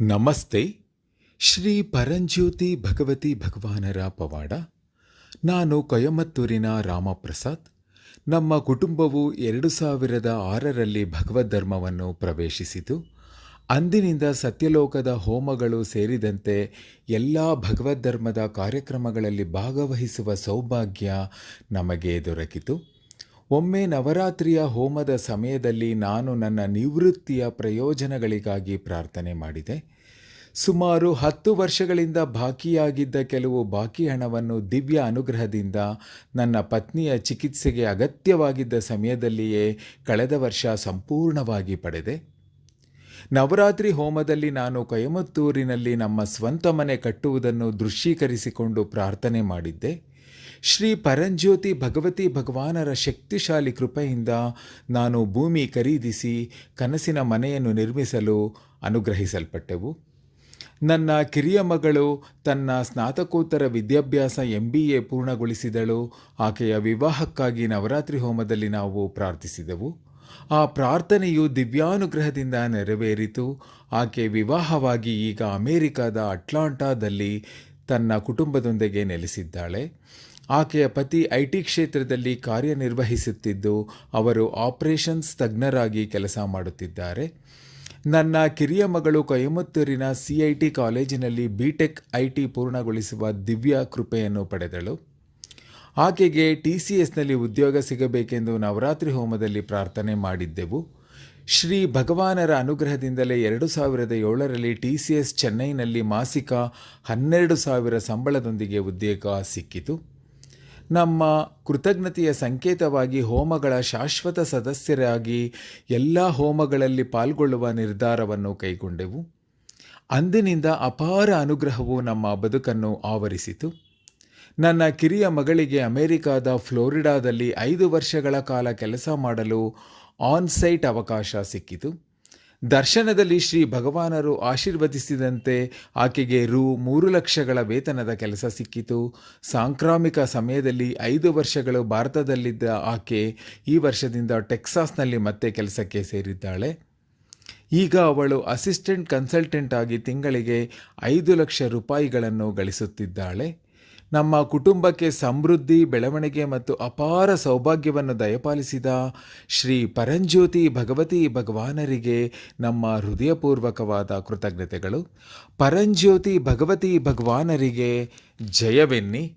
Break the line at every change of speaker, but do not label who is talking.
ನಮಸ್ತೆ. ಶ್ರೀ ಪರಂಜ್ಯೋತಿ ಭಗವತಿ ಭಗವಾನರ ಪವಾಡ. ನಾನು ಕೊಯಮತ್ತೂರಿನ ರಾಮಪ್ರಸಾದ್. ನಮ್ಮ ಕುಟುಂಬವು ಎರಡು ಸಾವಿರದ ಆರರಲ್ಲಿ ಭಗವದ್ಧರ್ಮವನ್ನು ಪ್ರವೇಶಿಸಿತು. ಅಂದಿನಿಂದ ಸತ್ಯಲೋಕದ ಹೋಮಗಳು ಸೇರಿದಂತೆ ಎಲ್ಲ ಭಗವದ್ಧರ್ಮದ ಕಾರ್ಯಕ್ರಮಗಳಲ್ಲಿ ಭಾಗವಹಿಸುವ ಸೌಭಾಗ್ಯ ನಮಗೆ ದೊರಕಿತು. ಒಮ್ಮೆ ನವರಾತ್ರಿಯ ಹೋಮದ ಸಮಯದಲ್ಲಿ ನಾನು ನನ್ನ ನಿವೃತ್ತಿಯ ಪ್ರಯೋಜನಗಳಿಗಾಗಿ ಪ್ರಾರ್ಥನೆ ಮಾಡಿದೆ. ಸುಮಾರು ಹತ್ತು ವರ್ಷಗಳಿಂದ ಬಾಕಿಯಾಗಿದ್ದ ಕೆಲವು ಬಾಕಿ ಹಣವನ್ನು ದಿವ್ಯ ಅನುಗ್ರಹದಿಂದ ನನ್ನ ಪತ್ನಿಯ ಚಿಕಿತ್ಸೆಗೆ ಅಗತ್ಯವಾಗಿದ್ದ ಸಮಯದಲ್ಲಿಯೇ ಕಳೆದ ವರ್ಷ ಸಂಪೂರ್ಣವಾಗಿ ಪಡೆದೆ. ನವರಾತ್ರಿ ಹೋಮದಲ್ಲಿ ನಾನು ಕೊಯಮತ್ತೂರಿನಲ್ಲಿ ನಮ್ಮ ಸ್ವಂತ ಮನೆ ಕಟ್ಟುವುದನ್ನು ದೃಶ್ಯೀಕರಿಸಿಕೊಂಡು ಪ್ರಾರ್ಥನೆ ಮಾಡಿದ್ದೆ. ಶ್ರೀ ಪರಂಜ್ಯೋತಿ ಭಗವತಿ ಭಗವಾನರ ಶಕ್ತಿಶಾಲಿ ಕೃಪೆಯಿಂದ ನಾನು ಭೂಮಿ ಖರೀದಿಸಿ ಕನಸಿನ ಮನೆಯನ್ನು ನಿರ್ಮಿಸಲು ಅನುಗ್ರಹಿಸಲ್ಪಟ್ಟೆವು. ನನ್ನ ಕಿರಿಯ ಮಗಳು ತನ್ನ ಸ್ನಾತಕೋತ್ತರ ವಿದ್ಯಾಭ್ಯಾಸ ಎಂ ಬಿ ಎ ಪೂರ್ಣಗೊಳಿಸಿದಳು. ಆಕೆಯ ವಿವಾಹಕ್ಕಾಗಿ ನವರಾತ್ರಿ ಹೋಮದಲ್ಲಿ ನಾವು ಪ್ರಾರ್ಥಿಸಿದೆವು. ಆ ಪ್ರಾರ್ಥನೆಯು ದಿವ್ಯಾನುಗ್ರಹದಿಂದ ನೆರವೇರಿತು. ಆಕೆ ವಿವಾಹವಾಗಿ ಈಗ ಅಮೆರಿಕದ ಅಟ್ಲಾಂಟಾದಲ್ಲಿ ತನ್ನ ಕುಟುಂಬದೊಂದಿಗೆ ನೆಲೆಸಿದ್ದಾಳೆ. ಆಕೆಯ ಪತಿ ಐ ಟಿ ಕ್ಷೇತ್ರದಲ್ಲಿ ಕಾರ್ಯನಿರ್ವಹಿಸುತ್ತಿದ್ದು, ಅವರು ಆಪರೇಷನ್ಸ್ ತಜ್ಞರಾಗಿ ಕೆಲಸ ಮಾಡುತ್ತಿದ್ದಾರೆ. ನನ್ನ ಕಿರಿಯ ಮಗಳು ಕೊಯಮತ್ತೂರಿನ ಸಿ ಐ ಟಿ ಕಾಲೇಜಿನಲ್ಲಿ ಬಿ ಟೆಕ್ ಐ ಟಿ ಪೂರ್ಣಗೊಳಿಸುವ ದಿವ್ಯ ಕೃಪೆಯನ್ನು ಪಡೆದಳು. ಆಕೆಗೆ ಟಿ ಸಿ ಎಸ್ನಲ್ಲಿ ಉದ್ಯೋಗ ಸಿಗಬೇಕೆಂದು ನವರಾತ್ರಿ ಹೋಮದಲ್ಲಿ ಪ್ರಾರ್ಥನೆ ಮಾಡಿದ್ದೆವು. ಶ್ರೀ ಭಗವಾನರ ಅನುಗ್ರಹದಿಂದಲೇ ಎರಡು ಸಾವಿರದ ಏಳರಲ್ಲಿ ಟಿ ಸಿ ಎಸ್ ಚೆನ್ನೈನಲ್ಲಿ ಮಾಸಿಕ ಹನ್ನೆರಡು ಸಾವಿರ ಸಂಬಳದೊಂದಿಗೆ ಉದ್ಯೋಗ ಸಿಕ್ಕಿತು. ನಮ್ಮ ಕೃತಜ್ಞತೆಯ ಸಂಕೇತವಾಗಿ ಹೋಮಗಳ ಶಾಶ್ವತ ಸದಸ್ಯರಾಗಿ ಎಲ್ಲ ಹೋಮಗಳಲ್ಲಿ ಪಾಲ್ಗೊಳ್ಳುವ ನಿರ್ಧಾರವನ್ನು ಕೈಗೊಂಡೆವು. ಅಂದಿನಿಂದ ಅಪಾರ ಅನುಗ್ರಹವು ನಮ್ಮ ಬದುಕನ್ನು ಆವರಿಸಿತು. ನನ್ನ ಕಿರಿಯ ಮಗಳಿಗೆ ಅಮೆರಿಕಾದ ಫ್ಲೋರಿಡಾದಲ್ಲಿ ಐದು ವರ್ಷಗಳ ಕಾಲ ಕೆಲಸ ಮಾಡಲು ಆನ್ಸೈಟ್ ಅವಕಾಶ ಸಿಕ್ಕಿತು. ದರ್ಶನದಲ್ಲಿ ಶ್ರೀ ಭಗವಾನರು ಆಶೀರ್ವದಿಸಿದಂತೆ ಆಕೆಗೆ ರು ಮೂರು ಲಕ್ಷಗಳ ವೇತನದ ಕೆಲಸ ಸಿಕ್ಕಿತು. ಸಾಂಕ್ರಾಮಿಕ ಸಮಯದಲ್ಲಿ ಐದು ವರ್ಷಗಳು ಭಾರತದಲ್ಲಿದ್ದ ಆಕೆ ಈ ವರ್ಷದಿಂದ ಟೆಕ್ಸಾಸ್ನಲ್ಲಿ ಮತ್ತೆ ಕೆಲಸಕ್ಕೆ ಸೇರಿದ್ದಾಳೆ. ಈಗ ಅವಳು ಅಸಿಸ್ಟೆಂಟ್ ಕನ್ಸಲ್ಟೆಂಟ್ ಆಗಿ ತಿಂಗಳಿಗೆ ಐದು ಲಕ್ಷ ರೂಪಾಯಿಗಳನ್ನು ಗಳಿಸುತ್ತಿದ್ದಾಳೆ. ನಮ್ಮ ಕುಟುಂಬಕ್ಕೆ ಸಮೃದ್ಧಿ, ಬೆಳವಣಿಗೆ ಮತ್ತು ಅಪಾರ ಸೌಭಾಗ್ಯವನ್ನು ದಯಪಾಲಿಸಿದ ಶ್ರೀ ಪರಂಜ್ಯೋತಿ ಭಗವತಿ ಭಗವಾನರಿಗೆ ನಮ್ಮ ಹೃದಯಪೂರ್ವಕವಾದ ಕೃತಜ್ಞತೆಗಳು. ಪರಂಜ್ಯೋತಿ ಭಗವತಿ ಭಗವಾನರಿಗೆ ಜಯವೆನ್ನಿ.